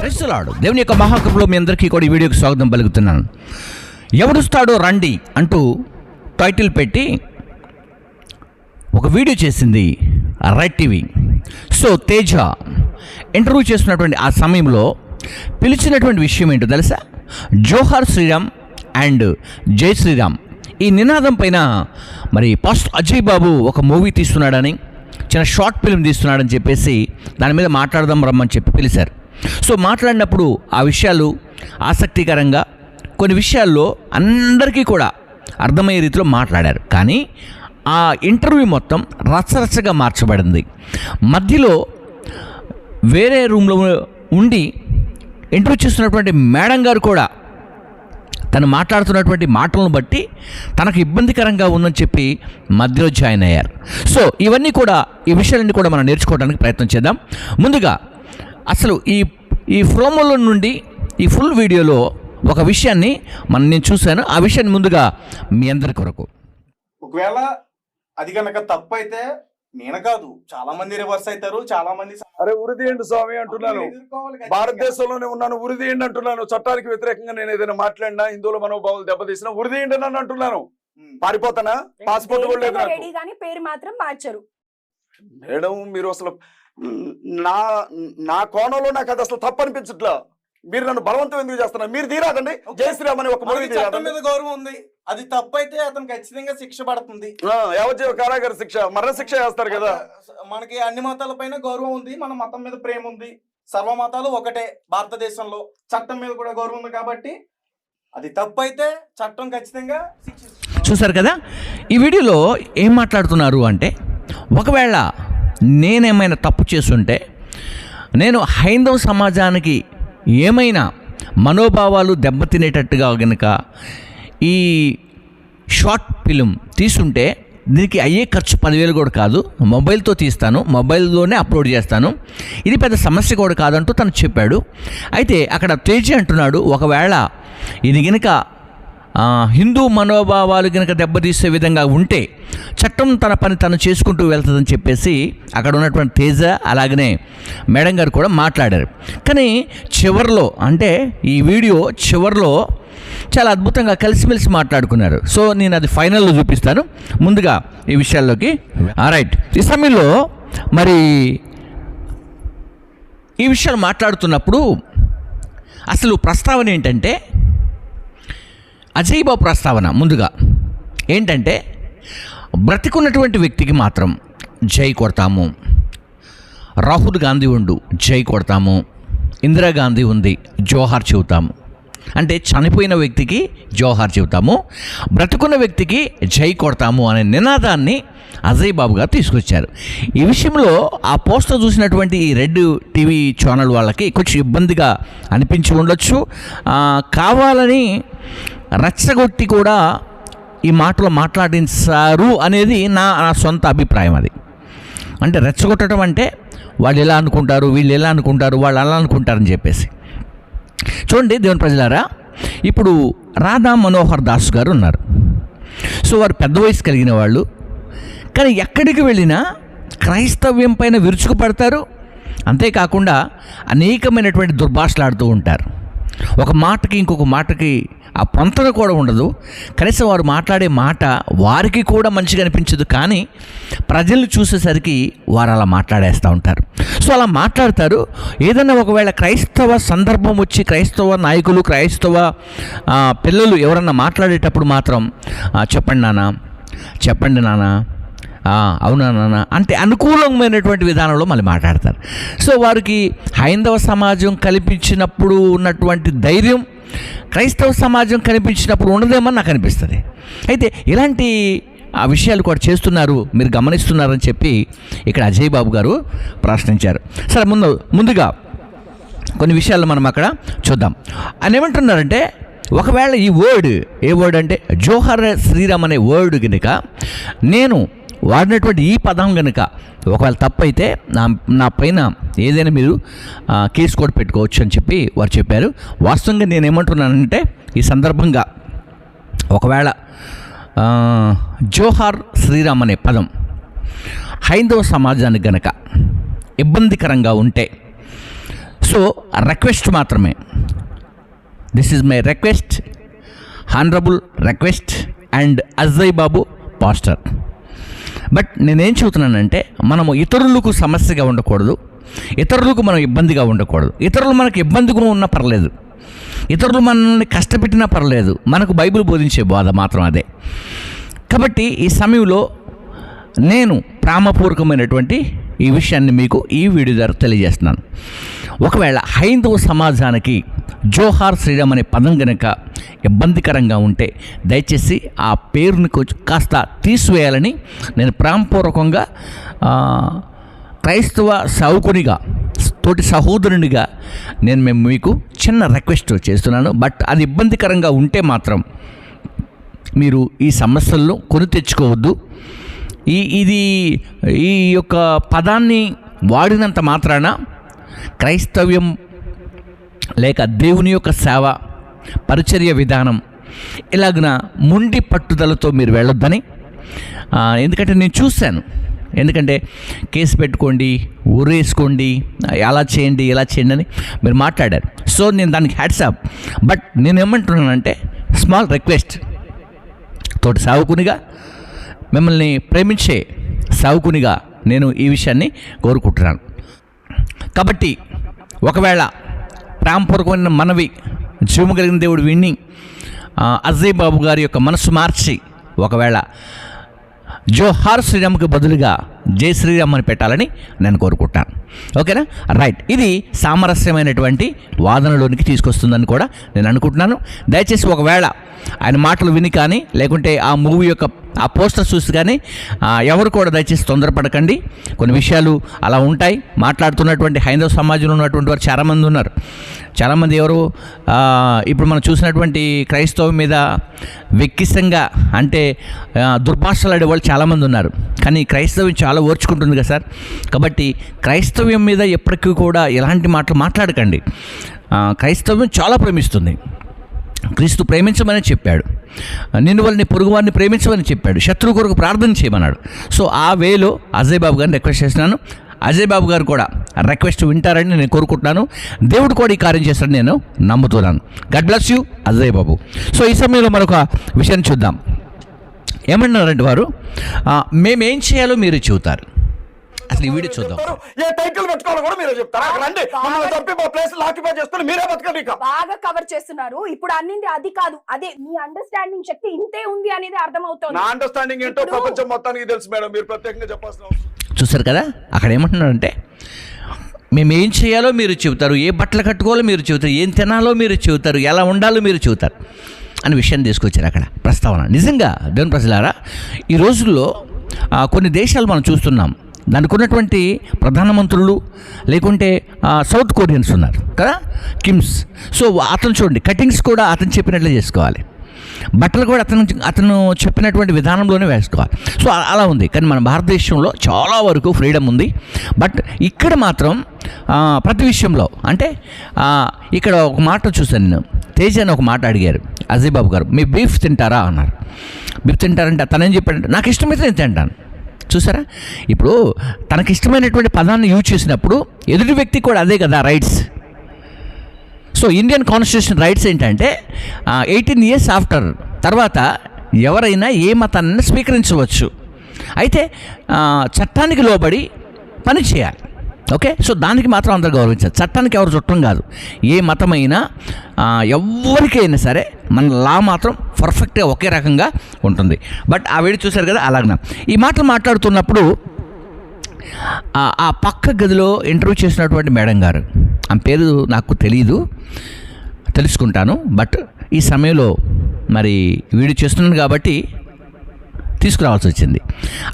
క్రైస్తలాడు దేవుని యొక్క మహాకృపలో మీ అందరికీ కూడా ఈ వీడియోకి స్వాగతం పలుకుతున్నాను. ఎవడుస్తాడో రండి అంటూ టైటిల్ పెట్టి ఒక వీడియో చేసింది right TV. So Teja interview చేస్తున్నటువంటి ఆ సమయంలో పిలిచినటువంటి విషయం ఏంటో తెలుసా? జోహార్ శ్రీరామ్ అండ్ జై శ్రీరామ్. ఈ నినాదం పైన మరి ఫస్ట్ అజయ్ బాబు ఒక మూవీ తీస్తున్నాడని చిన్న షార్ట్ ఫిల్మ్ తీస్తున్నాడని చెప్పేసి దాని మీద మాట్లాడదాం రమ్మని చెప్పి పిలిచారు. సో మాట్లాడినప్పుడు ఆ విషయాలు ఆసక్తికరంగా కొన్ని విషయాల్లో అందరికీ కూడా అర్థమయ్యే రీతిలో మాట్లాడారు. కానీ ఆ ఇంటర్వ్యూ మొత్తం రచ్చరచ్చగా మార్చబడింది. మధ్యలో వేరే రూమ్లో ఉండి ఇంటర్వ్యూ చేస్తున్నటువంటి మేడం గారు కూడా తను మాట్లాడుతున్నటువంటి మాటలను బట్టి తనకు ఇబ్బందికరంగా ఉందని చెప్పి మధ్యలో జాయిన్ అయ్యారు. సో ఇవన్నీ కూడా ఈ విషయాలన్నీ కూడా మనం నేర్చుకోవడానికి ప్రయత్నం చేద్దాం. ముందుగా అసలు ఈ ఈ ప్రోమోలో నుండి ఈ ఫుల్ వీడియోలో ఒక విషయాన్ని మనం నేను చూశాను. ఆ విషయాన్ని ముందుగా మీ అందరి కొరకు. ఒకవేళ అది కనుక తప్పు అయితే నేను కాదు చాలా మంది రివర్స్ అవుతారు చాలా మంది అరే ఉరిదీయండి స్వామి అంటున్నాను. భారతదేశంలోనే ఉన్నాను ఉరిదీయండి అంటున్నాను. చట్టానికి వ్యతిరేకంగా నేను ఏదైనా మాట్లాడినా హిందువుల మనోభావాలు దెబ్బతీసినా ఉరిదీయండి అని అంటున్నాను. పారిపోతానా? పాస్పోర్ట్ కూడా లేదు నాకు. కానీ పేరు మాత్రం మార్చరు. మేడం మీరు అసలు నా నా కోణంలో నాకు అది అసలు తప్పు అనిపించట్లా మీరు నన్ను బలవంతం ఎందుకు చేస్తున్నారు? మీరు తీరాదండి జై శ్రీరామ్ అని ఒక మూవీ మనకి చట్టం తీరాదండి మీద గౌరవం ఉంది. అది తప్పు అయితే అతను ఖచ్చితంగా శిక్ష పడుతుంది. ఆ, యావజ్జీవ కారాగార శిక్ష మరణ శిక్ష వేస్తారు కదా. మనకి అన్ని మతాల పైన గౌరవం ఉంది. మన మతం మీద ప్రేమ ఉంది. సర్వ మతాలు ఒకటే భారతదేశంలో. చట్టం మీద కూడా గౌరవం ఉంది కాబట్టి అది తప్పు అయితే చట్టం ఖచ్చితంగా చూసారు కదా? ఈ వీడియోలో ఏం మాట్లాడుతున్నారు అంటే ఒకవేళ నేనేమైనా తప్పు చేస్తుంటే నేను హైందవ సమాజానికి ఏమైనా మనోభావాలు దెబ్బతినేటట్టుగా గనుక ఈ షార్ట్ ఫిలిం తీసుంటే దీనికి అయ్యే ఖర్చు పదివేలు కూడా కాదు. మొబైల్తో తీస్తాను. మొబైల్లోనే అప్లోడ్ చేస్తాను. ఇది పెద్ద సమస్య కూడా కాదంటూ తను చెప్పాడు. అయితే అక్కడ తేజీ అంటున్నాడు. ఒకవేళ ఇది గనుక హిందూ మనోభావాలు కనుక దెబ్బతీసే విధంగా ఉంటే చట్టం తన పని తను చేసుకుంటూ వెళ్తుందని చెప్పేసి అక్కడ ఉన్నటువంటి తేజ అలాగనే మేడం గారు కూడా మాట్లాడారు. కానీ చివరిలో అంటే ఈ వీడియో చివరిలో చాలా అద్భుతంగా కలిసిమెలిసి మాట్లాడుకున్నారు. సో నేను అది ఫైనల్లో చూపిస్తాను. ముందుగా ఈ విషయాల్లోకి. రైట్ ఈ సమయంలో మరి ఈ విషయాలు మాట్లాడుతున్నప్పుడు అసలు ప్రస్తావన ఏంటంటే అజయ్ బాబు ప్రస్తావన ముందుగా ఏంటంటే బ్రతికున్నటువంటి వ్యక్తికి మాత్రం జై కొడతాము. రాహుల్ గాంధీ ఉండు జై కొడతాము. ఇందిరాగాంధీ ఉంది జోహార్ చెబుతాము. అంటే చనిపోయిన వ్యక్తికి జోహార్ చెబుతాము బ్రతుకున్న వ్యక్తికి జై కొడతాము అనే నినాదాన్ని అజయ్ బాబు గారు తీసుకొచ్చారు. ఈ విషయంలో ఆ పోస్టర్ చూసినటువంటి ఈ రెడ్ టీవీ ఛానల్ వాళ్ళకి కొంచెం ఇబ్బందిగా అనిపించి ఉండొచ్చు. కావాలని రెచ్చగొట్టి కూడా ఈ మాటలు మాట్లాడించారు అనేది నా నా సొంత అభిప్రాయం అది. అంటే రెచ్చగొట్టడం అంటే వాళ్ళు ఎలా అనుకుంటారు వీళ్ళు ఎలా అనుకుంటారు వాళ్ళు అలా అనుకుంటారని చెప్పేసి. చూడండి దేవుని ప్రజలారా ఇప్పుడు రాధా మనోహర్ దాస్ గారు ఉన్నారు. సో వారు పెద్ద వయసు కలిగిన వాళ్ళు. కానీ ఎక్కడికి వెళ్ళినా క్రైస్తవ్యం పైన విరుచుకుపడతారు. అంతేకాకుండా అనేకమైనటువంటి దుర్భాషలాడుతూ ఉంటారు. ఒక మాటకి ఇంకొక మాటకి ఆ పొంతన కూడా ఉండదు. కనీసం వారు మాట్లాడే మాట వారికి కూడా మంచిగా అనిపించదు కానీ ప్రజలు చూసేసరికి వారు అలా మాట్లాడేస్తూ ఉంటారు. సో అలా మాట్లాడతారు. ఏదైనా ఒకవేళ క్రైస్తవ సందర్భం వచ్చి క్రైస్తవ నాయకులు క్రైస్తవ పిల్లలు ఎవరన్నా మాట్లాడేటప్పుడు మాత్రం చెప్పండి నాన్న చెప్పండి నాన్న అవునా నాన్న? అంటే అనుకూలమైనటువంటి విధానంలో మళ్ళీ మాట్లాడతారు. సో వారికి హైందవ సమాజం కల్పించినప్పుడు ఉన్నటువంటి ధైర్యం క్రైస్తవ సమాజం కనిపించినప్పుడు ఉండదేమని నాకు అనిపిస్తుంది. అయితే ఇలాంటి ఆ విషయాలు కూడా చేస్తున్నారు మీరు గమనిస్తున్నారని చెప్పి ఇక్కడ అజయ్ బాబు గారు ప్రశ్నించారు. సరే ముందు ముందుగా కొన్ని విషయాలు మనం అక్కడ చూద్దాం. ఆయన ఏమంటున్నారంటే ఒకవేళ ఈ వర్డ్ ఏ వర్డ్ అంటే జోహర్ శ్రీరామ్ అనే వర్డ్ కనుక నేను వాడినటువంటి ఈ పదం కనుక ఒకవేళ తప్పైతే నా నా పైన ఏదైనా మీరు కేసు కూడా పెట్టుకోవచ్చు అని చెప్పి వారు చెప్పారు. వాస్తవంగా నేను ఏమంటున్నానంటే ఈ సందర్భంగా ఒకవేళ జోహార్ శ్రీరామ్ అనే పదం హైందవ సమాజానికి గనక ఇబ్బందికరంగా ఉంటే సో రిక్వెస్ట్ మాత్రమే. This is my request honourable request and Ajay Babu pastor but నేనేం చెబుతున్నానంటే మనము ఇతరులకు సమస్యగా ఉండకూడదు. ఇతరులకు మనం ఇబ్బందిగా ఉండకూడదు. ఇతరులు మనకు ఇబ్బందిగా ఉన్నా పర్లేదు. ఇతరులు మనల్ని కష్టపెట్టినా పర్లేదు. మనకు బైబిల్ బోధించే బోధ మాత్రం అదే. కాబట్టి ఈ సమయంలో నేను ప్రామపూర్వకమైనటువంటి ఈ విషయాన్ని మీకు ఈ వీడియో ద్వారా తెలియజేస్తున్నాను. ఒకవేళ హైందవ సమాజానికి జోహార్ శ్రీరామ్ అనే పదం గనక ఇబ్బందికరంగా ఉంటే దయచేసి ఆ పేరుని కొంచెం కాస్త తీసివేయాలని నేను ప్రాణపూర్వకంగా క్రైస్తవ సౌకునిగా తోటి సహోదరునిగా నేను మేము మీకు చిన్న రిక్వెస్ట్ చేస్తున్నాను. బట్ అది ఇబ్బందికరంగా ఉంటే మాత్రం మీరు ఈ సమస్యలను కొని తెచ్చుకోవద్దు. ఈ ఇది ఈ యొక్క పదాన్ని వాడినంత మాత్రాన క్రైస్తవ్యం లేక దేవుని యొక్క సేవ పరిచర్య విధానం ఇలాగిన మొండి పట్టుదలతో మీరు వెళ్ళొద్దని ఎందుకంటే నేను చూశాను. ఎందుకంటే కేసు పెట్టుకోండి ఊరేసుకోండి అలా చేయండి ఇలా చేయండి అని మీరు మాట్లాడారు. సో నేను దానికి హ్యాట్సాప్ బట్ నేను ఏమంటున్నానంటే స్మాల్ రిక్వెస్ట్. తోటి సావుకునిగా మిమ్మల్ని ప్రేమించే సావుకునిగా నేను ఈ విషయాన్ని కోరుకుంటున్నాను. కాబట్టి ఒకవేళ ప్రాంపూర్వకమైన మనవి జీవము కలిగిన దేవుడు విని అజయ్ బాబు గారి యొక్క మనసు మార్చి ఒకవేళ జోహార్ శ్రీరామ్కి బదులుగా జై శ్రీరామ్ అని పెట్టాలని నేను కోరుకుంటాను ఓకేనా? రైట్. ఇది సామరస్యమైనటువంటి వాదనలోనికి తీసుకొస్తుందని కూడా నేను అనుకుంటున్నాను. దయచేసి ఒకవేళ ఆయన మాటలు విని కానీ లేకుంటే ఆ మూవీ యొక్క ఆ పోస్టర్ చూసి కానీ ఎవరు కూడా దయచేసి తొందరపడకండి. కొన్ని విషయాలు అలా ఉంటాయి. మాట్లాడుతున్నటువంటి హైందవ సమాజంలో ఉన్నటువంటి వారు చాలామంది ఉన్నారు. చాలామంది ఎవరు ఇప్పుడు మనం చూసినటువంటి క్రైస్తవం మీద వెక్కిసంగా అంటే ఆ, దుర్భాషలాడే వాళ్ళు చాలామంది ఉన్నారు. కానీ క్రైస్తవం చాలా ఓర్చుకుంటుంది కదా సార్. కాబట్టి క్రైస్తవ్యం మీద ఎప్పటికీ కూడా ఎలాంటి మాటలు మాట్లాడకండి. క్రైస్తవం క్రైస్తవ్యం చాలా ప్రేమిస్తుంది. క్రీస్తు ప్రేమించమని చెప్పాడు. నిన్ను వాళ్ళని పొరుగువారిని ప్రేమించమని చెప్పాడు. శత్రువు కొరకు ప్రార్థన చేయమన్నాడు. సో ఆ వేలో అజయ్ బాబు గారిని రిక్వెస్ట్ చేస్తున్నాను. అజయ్ బాబు గారు కూడా రిక్వెస్ట్ వింటారని నేను కోరుకుంటున్నాను. దేవుడు కూడా ఈ కార్యం చేస్తాడని నేను నమ్ముతున్నాను. God bless you Ajay Babu so ఈ సమయంలో మరొక విషయాన్ని చూద్దాం. ఏమన్నారంటే వారు మేమేం చేయాలో మీరు చెబుతారు. అసలు ఈ వీడియో చూద్దాం. ఏ టైటిల్ పెట్టుకోవాలో కూడా మీరే చెప్తారు? అక్కడ రండి మమ్మల్ని చంపి మా ప్లేస్ ఆక్యుపై చేసుకుని మీరే బతకండి బాగా కవర్ చేస్తున్నారు. ఇప్పుడు అన్నింది అది కాదు అదే మీ అండర్స్టాండింగ్ శక్తి ఇంతే ఉంది అనేది అర్థమవుతోంది. నా అండర్స్టాండింగ్ ఏంటో ప్రపంచం మొత్తానికి తెలుసు మేడం మీరు ప్రత్యేకంగా చెప్పాల్సిన అవసరం చూసారు కదా? అక్కడ ఏమంటున్నారంటే మేము ఏం చేయాలో మీరు చెబుతారు ఏ బట్టలు కట్టుకోవాలో మీరు చెబుతారు ఏం తినాలో మీరు చెబుతారు ఎలా ఉండాలో మీరు చెబుతారు అనే విషయాన్ని తీసుకొచ్చారు అక్కడ ప్రస్తావన. నిజంగా దేవుని ప్రజలారా ఈ రోజుల్లో కొన్ని దేశాలు మనం చూస్తున్నాం. దానికి ఉన్నటువంటి ప్రధానమంత్రులు లేకుంటే సౌత్ కొరియన్స్ ఉన్నారు కదా కిమ్స్. సో అతను చూడండి కటింగ్స్ కూడా అతను చెప్పినట్లే చేసుకోవాలి. బట్టలు కూడా అతను అతను చెప్పినటువంటి విధానంలోనే వేసుకోవాలి. సో అలా ఉంది. కానీ మన భారతదేశంలో చాలా వరకు ఫ్రీడమ్ ఉంది. బట్ ఇక్కడ మాత్రం ప్రతి విషయంలో అంటే ఇక్కడ ఒక మాట చూశాను నేను. తేజ అని ఒక మాట అడిగారు అజయ్ బాబు గారు. మీ బీఫ్ తింటారా? అన్నారు. బీఫ్ తింటారంటే. తనేం చెప్పాడంటే నాకు ఇష్టమైతే నేను తింటాను. చూసారా? ఇప్పుడు తనకి ఇష్టమైనటువంటి పదాన్ని యూజ్ చేసినప్పుడు ఎదుటి వ్యక్తి కూడా అదే కదా rights so Indian constitution rights ఏంటంటే ఎయిటీన్ ఇయర్స్ ఆఫ్టర్ తర్వాత ఎవరైనా ఏ మతాన్ని స్వీకరించవచ్చు. అయితే చట్టానికి లోబడి పని చేయాలి. ఓకే? సో దానికి మాత్రం అందరు గౌరవించాలి. చట్టానికి ఎవరు చుట్టం కాదు. ఏ మతమైనా ఎవరికైనా సరే మన లా మాత్రం పర్ఫెక్ట్గా ఒకే రకంగా ఉంటుంది. బట్ ఆ వేడి చూశారు కదా అలాగన. ఈ మాటలు మాట్లాడుతున్నప్పుడు ఆ- పక్క గదిలో ఇంటర్వ్యూ చేసినటువంటి మేడం గారు. ఆమె పేరు నాకు తెలియదు తెలుసుకుంటాను బట్ ఈ సమయంలో మరి వీడియో చేస్తున్నాను కాబట్టి తీసుకురావాల్సి వచ్చింది.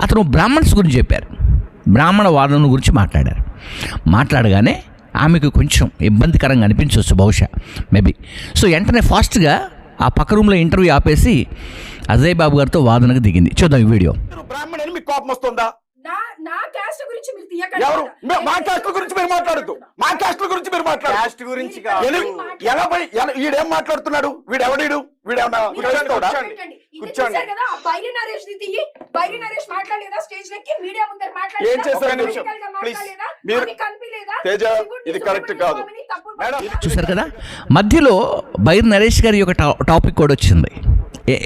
అతను బ్రాహ్మణ్స్ గురించి చెప్పారు. బ్రాహ్మణ వాదన గురించి మాట్లాడారు. మాట్లాడగానే ఆమెకు కొంచెం ఇబ్బందికరంగా అనిపించవచ్చు బహుశా మేబీ. సో వెంటనే ఫాస్ట్గా ఆ పక్క రూమ్లో ఇంటర్వ్యూ ఆపేసి అజయ్ బాబు గారితో వాదనకు దిగింది. చూద్దాం ఈ వీడియో. బ్రాహ్మణి మీకు కోపం వస్తుందా? నా నా క్యాస్ట్ గురించి మీరు తీయకండి. ఎవరు? మే- గురించి మీరు మా గురించి మీరు మాట్లాడు గురించి ఎలి- వీడేం మాట్లాడుతున్నాడు? వీడు? ఎవడీడు వీడేమన్నా? కూర్చోండి. పెట్టండి. ఇది కూర్చోండి. చూశారు కదా ఆ బైరి నరేష్ ది తీయి. బైరి నరేష్ మాట్లాడలేదా? స్టేజ్ లెక్కి మీడియా ముందర మాట్లాడలేదా? ఏం చేశారు? మీరు- కనిపించలేదా? తేజ, ఇది సుబ్రహ్మణ్య కాదు. చూసారు కదా? మధ్యలో బైర్ నరేష్ గారి యొక్క టాపిక్ కూడా వచ్చింది.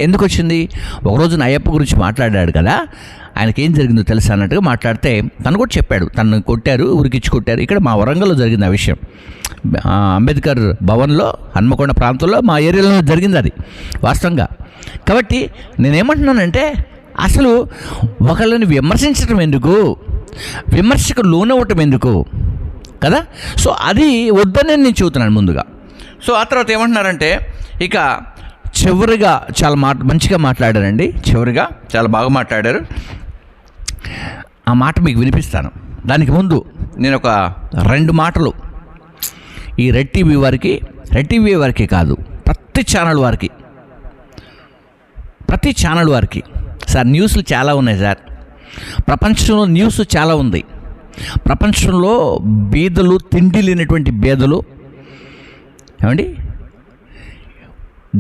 ఎందుకు వచ్చింది? ఒకరోజు అయ్యప్ప గురించి మాట్లాడాడు కదా. ఆయనకేం జరిగిందో తెలుసా అన్నట్టుగా మాట్లాడితే తను కూడా చెప్పాడు. తను కొట్టారు ఉరికిచ్చి కొట్టారు. ఇక్కడ మా వరంగల్లో జరిగింది ఆ విషయం. అంబేద్కర్ భవన్లో హన్మకొండ ప్రాంతంలో మా ఏరియాలో జరిగింది అది వాస్తవంగా. కాబట్టి నేనేమంటున్నానంటే అసలు ఒకళ్ళని విమర్శించడం ఎందుకు? విమర్శకు లోనవ్వటం ఎందుకు? కదా? సో అది వద్దని నేను చెబుతున్నాను ముందుగా. సో ఆ తర్వాత ఏమంటున్నారంటే ఇక చివరిగా చాలా మా మంచిగా మాట్లాడారండి. చివరిగా చాలా బాగా మాట్లాడారు. ఆ మాట మీకు వినిపిస్తాను. దానికి ముందు నేను ఒక రెండు మాటలు. ఈ రెడ్ టీవీ వారికి రెడ్ టీవీ వారికి కాదు ప్రతి ఛానల్ వారికి ప్రతి ఛానల్ వారికి. సార్ న్యూస్లు చాలా ఉన్నాయి సార్. ప్రపంచంలో న్యూస్ చాలా ఉంది. ప్రపంచంలో బీదలు తిండి లేనటువంటి బీదలు ఏమండి?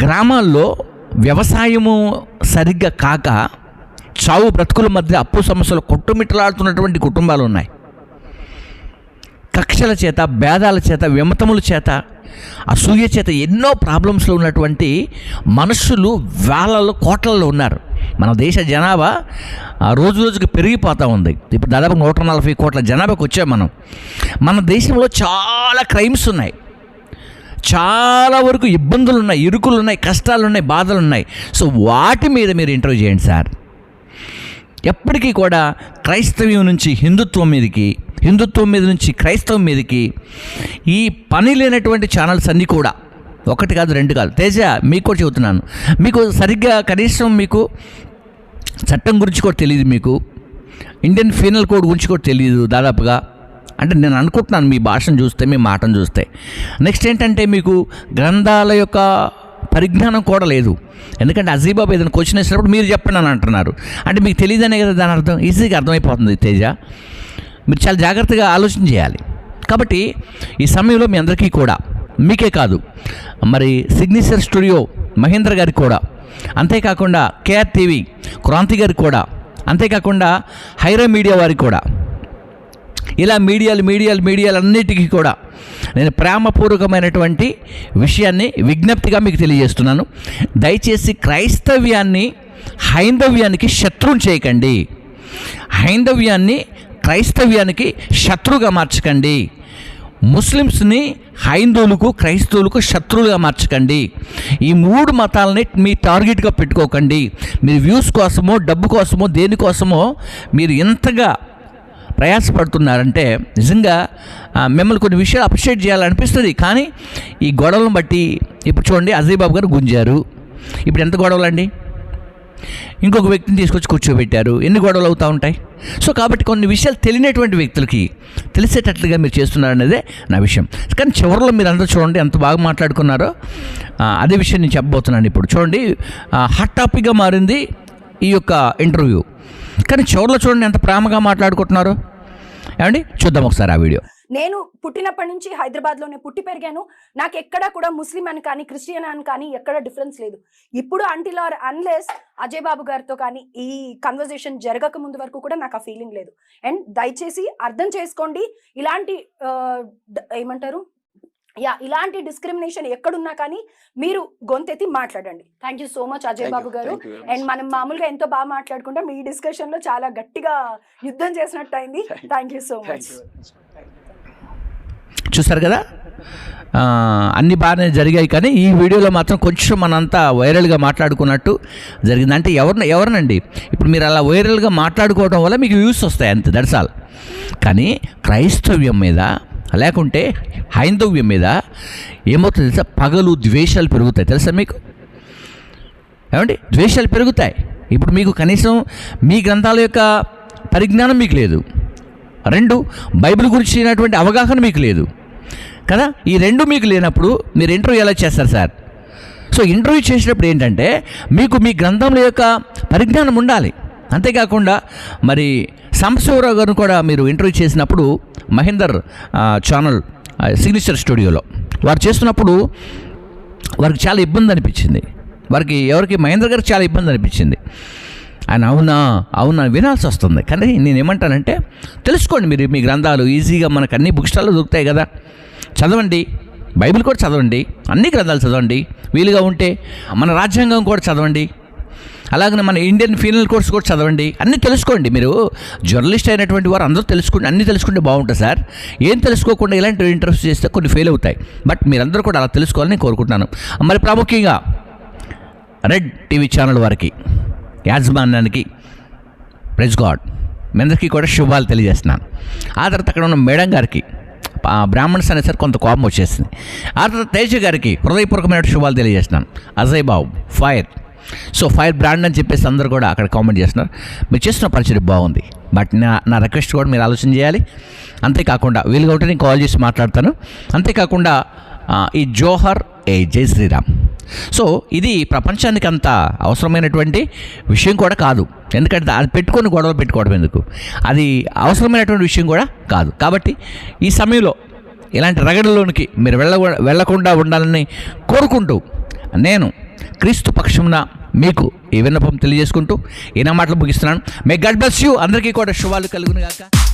గ్రామాల్లో వ్యవసాయము సరిగ్గా కాక చావు బ్రతుకుల మధ్య అప్పు సమస్యలు కొట్టుమిట్టలాడుతున్నటువంటి కుటుంబాలు ఉన్నాయి. కక్షల చేత భేదాల చేత విమతముల చేత అసూయ చేత ఎన్నో ప్రాబ్లమ్స్లో ఉన్నటువంటి మనుషులు వేలలో కోట్లలో ఉన్నారు. మన దేశ జనాభా ఆ, రోజు రోజుకి పెరిగిపోతూ ఉంది. ఇప్పుడు దాదాపు నూట నలభై కోట్ల జనాభాకి వచ్చాం మనం. మన దేశంలో చాలా క్రైమ్స్ ఉన్నాయి. చాలా వరకు ఇబ్బందులు ఉన్నాయి ఇరుకులు ఉన్నాయి కష్టాలు ఉన్నాయి బాధలు ఉన్నాయి. సో వాటి మీద మీరు ఇంటర్వ్యూ చేయండి సార్. ఎప్పటికీ కూడా క్రైస్తవ్యం నుంచి హిందుత్వం మీదకి హిందుత్వం మీద నుంచి క్రైస్తవం మీదకి ఈ పని లేనటువంటి ఛానల్స్ అన్నీ కూడా ఒకటి కాదు రెండు కాదు. తేజ మీకు కూడా చెబుతున్నాను. మీకు సరిగ్గా కనీసం మీకు చట్టం గురించి కూడా తెలియదు మీకు. ఇండియన్ ఫీనల్ కోడ్ గురించి కూడా తెలియదు దాదాపుగా. అంటే నేను అనుకుంటున్నాను మీ భాషను చూస్తే మీ మాటను చూస్తే. నెక్స్ట్ ఏంటంటే మీకు గ్రంథాల యొక్క పరిజ్ఞానం కూడా లేదు. ఎందుకంటే అజీబాబు ఏదైనా క్వశ్చన్ వేసినప్పుడు మీరు చెప్పండి అని అంటున్నారు. అంటే మీకు తెలియదనే కదా దాని అర్థం? ఈజీగా అర్థమైపోతుంది తేజ. మీరు చాలా జాగ్రత్తగా ఆలోచన చేయాలి. కాబట్టి ఈ సమయంలో మీ అందరికీ కూడా మీకే కాదు మరి సిగ్నేచర్ స్టూడియో మహేంద్ర గారికి కూడా అంతేకాకుండా కేఆర్ టీవీ క్రాంతి గారికి కూడా అంతేకాకుండా హైరా మీడియా వారికి కూడా ఇలా మీడియాలు మీడియాలు మీడియాలు అన్నిటికీ కూడా నేను ప్రేమపూర్వకమైనటువంటి విషయాన్ని విజ్ఞప్తిగా మీకు తెలియజేస్తున్నాను. దయచేసి క్రైస్తవ్యాన్ని హైందవ్యానికి శత్రువు చేయకండి. హైందవ్యాన్ని క్రైస్తవ్యానికి శత్రువుగా మార్చకండి. ముస్లిమ్స్ని హైందువులకు క్రైస్తవులకు శత్రువులుగా మార్చకండి. ఈ మూడు మతాలని మీ టార్గెట్గా పెట్టుకోకండి. మీరు వ్యూస్ కోసమో డబ్బు కోసమో దేనికోసమో మీరు ఎంతగా ప్రయాసపడుతున్నారంటే నిజంగా మిమ్మల్ని కొన్ని విషయాలు అప్రిషియేట్ చేయాలనిపిస్తుంది. కానీ ఈ గొడవలను బట్టి ఇప్పుడు చూడండి అజయ్ బాబు గారు గుంజారు. ఇప్పుడు ఎంత గొడవలండి? ఇంకొక వ్యక్తిని తీసుకొచ్చి కూర్చోబెట్టారు. ఎన్ని గొడవలు అవుతూ ఉంటాయి? సో కాబట్టి కొన్ని విషయాలు తెలియనటువంటి వ్యక్తులకి తెలిసేటట్లుగా మీరు చేస్తున్నారనేదే నా విషయం. కానీ చివరిలో మీరు అందరూ చూడండి ఎంత బాగా మాట్లాడుకున్నారో. అదే విషయం నేను చెప్పబోతున్నాను ఇప్పుడు. చూడండి హాట్ టాపిక్గా మారింది ఈ యొక్క ఇంటర్వ్యూ కానీ చివరిలో చూడండి ఎంత ప్రేమగా మాట్లాడుకుంటున్నారు. ఏమండి? చూద్దాం ఒకసారి ఆ వీడియో. నేను పుట్టినప్పటి నుంచి హైదరాబాద్లోనే పుట్టి పెరిగాను. నాకు ఎక్కడా కూడా ముస్లిం అని కానీ క్రిస్టియన్ అని కానీ ఎక్కడ డిఫరెన్స్ లేదు. ఇప్పుడు until or unless Ajay Babu గారితో కానీ ఈ కన్వర్జేషన్ జరగక ముందు వరకు కూడా నాకు ఆ ఫీలింగ్ లేదు. అండ్ దయచేసి అర్థం చేసుకోండి. ఇలాంటి ఏమంటారు? యా ఇలాంటి డిస్క్రిమినేషన్ ఎక్కడున్నా కానీ మీరు గొంతెత్తి మాట్లాడండి. Thank you so much Ajay Babu garu. And మనం మామూలుగా ఎంతో బాగా మాట్లాడుకుంటాం. ఈ డిస్కషన్లో చాలా గట్టిగా యుద్ధం చేసినట్టు అయింది. Thank you so much. చూసారు కదా? అన్ని బాగానే జరిగాయి కానీ ఈ వీడియోలో మాత్రం కొంచెం మనంతా వైరల్గా మాట్లాడుకున్నట్టు జరిగింది. అంటే ఎవరిని ఎవరినండి? ఇప్పుడు మీరు అలా వైరల్గా మాట్లాడుకోవడం వల్ల మీకు వ్యూస్ వస్తాయి అంతే దర్శాలు కానీ క్రైస్తవ్యం మీద లేకుంటే హైందవ్యం మీద ఏమవుతుంది తెలుసా? పగలు ద్వేషాలు పెరుగుతాయి. తెలుసా మీకు? ఏమండి? ద్వేషాలు పెరుగుతాయి. ఇప్పుడు మీకు కనీసం మీ గ్రంథాల యొక్క పరిజ్ఞానం మీకు లేదు. రెండు బైబిల్ గురించినటువంటి అవగాహన మీకు లేదు. కదా? ఈ రెండు మీకు లేనప్పుడు మీరు ఇంటర్వ్యూ ఎలా చేస్తారు సార్? సో ఇంటర్వ్యూ చేసినప్పుడు ఏంటంటే మీకు మీ గ్రంథముల యొక్క పరిజ్ఞానం ఉండాలి. అంతేకాకుండా మరి సాంబశివరావు గారిని కూడా మీరు ఇంటర్వ్యూ చేసినప్పుడు మహేందర్ ఛానల్ సిగ్నేచర్ స్టూడియోలో వారు చేస్తున్నప్పుడు వారికి చాలా ఇబ్బంది అనిపించింది. వారికి ఎవరికి మహేంద్ర గారికి చాలా ఇబ్బంది అనిపించింది. ఆయన అవునా అవునా వినాల్సి వస్తుంది. కానీ నేను ఏమంటానంటే తెలుసుకోండి మీరు మీ గ్రంథాలు ఈజీగా మనకు అన్ని బుక్ స్టాల్లో దొరుకుతాయి కదా. చదవండి బైబిల్ కూడా చదవండి అన్ని గ్రంథాలు చదవండి. వీలుగా ఉంటే మన రాజ్యాంగం కూడా చదవండి. అలాగనే మన ఇండియన్ ఫీనల్ కోర్స్ కూడా చదవండి. అన్నీ తెలుసుకోండి మీరు. జర్నలిస్ట్ అయినటువంటి వారు అందరూ తెలుసుకుంటే అన్నీ తెలుసుకుంటే బాగుంటుంది సార్. ఏం తెలుసుకోకుండా ఇలాంటి ఇంటర్వ్యూస్ చేస్తే కొన్ని ఫెయిల్ అవుతాయి. బట్ మీరందరూ కూడా అలా తెలుసుకోవాలని కోరుకుంటున్నాను. మరి ప్రాముఖ్యంగా రెడ్ టీవీ ఛానల్ వారికి యాజమాన్యానికి ప్రెజ్ గాడ్ మీ అందరికీ కూడా శుభాలు తెలియజేస్తున్నాను. ఆ తర్వాత అక్కడ ఉన్న మేడం గారికి బ్రాహ్మణ్స్ బ్రాహ్మణ్స్ అనేసరికి కొంత కోపం వచ్చేసింది. ఆ తర్వాత తేజ గారికి హృదయపూర్వకమైన శుభాలు తెలియజేస్తున్నాను. Ajay Babu fire. So fire brand అని చెప్పేసి అందరూ కూడా అక్కడ కామెంట్ చేస్తున్నారు. మీరు చేస్తున్న పరిచయం బాగుంది. బట్ నా నా రిక్వెస్ట్ కూడా మీరు ఆలోచన చేయాలి. అంతేకాకుండా వీలుగా ఉంటే నేను కాల్ చేసి మాట్లాడతాను. అంతేకాకుండా ఈ జోహర్ ఏ జై శ్రీరామ్. సో ఇది ప్రపంచానికి అంత అవసరమైనటువంటి విషయం కూడా కాదు. ఎందుకంటే అది పెట్టుకొని గొడవలు పెట్టుకోవడం ఎందుకు? అది అవసరమైనటువంటి విషయం కూడా కాదు. కాబట్టి ఈ సమయంలో ఇలాంటి రగడలోనికి మీరు వెళ్ళ వెళ్ళకుండా ఉండాలని కోరుకుంటూ నేను క్రీస్తు పక్షమున మీకు ఈ విన్నపం తెలియజేసుకుంటూ ఈ మాటలు ముగిస్తున్నాను. మే గడ్ బ్లెస్ యూ అందరికీ కూడా శుభాలు కలుగునుగాక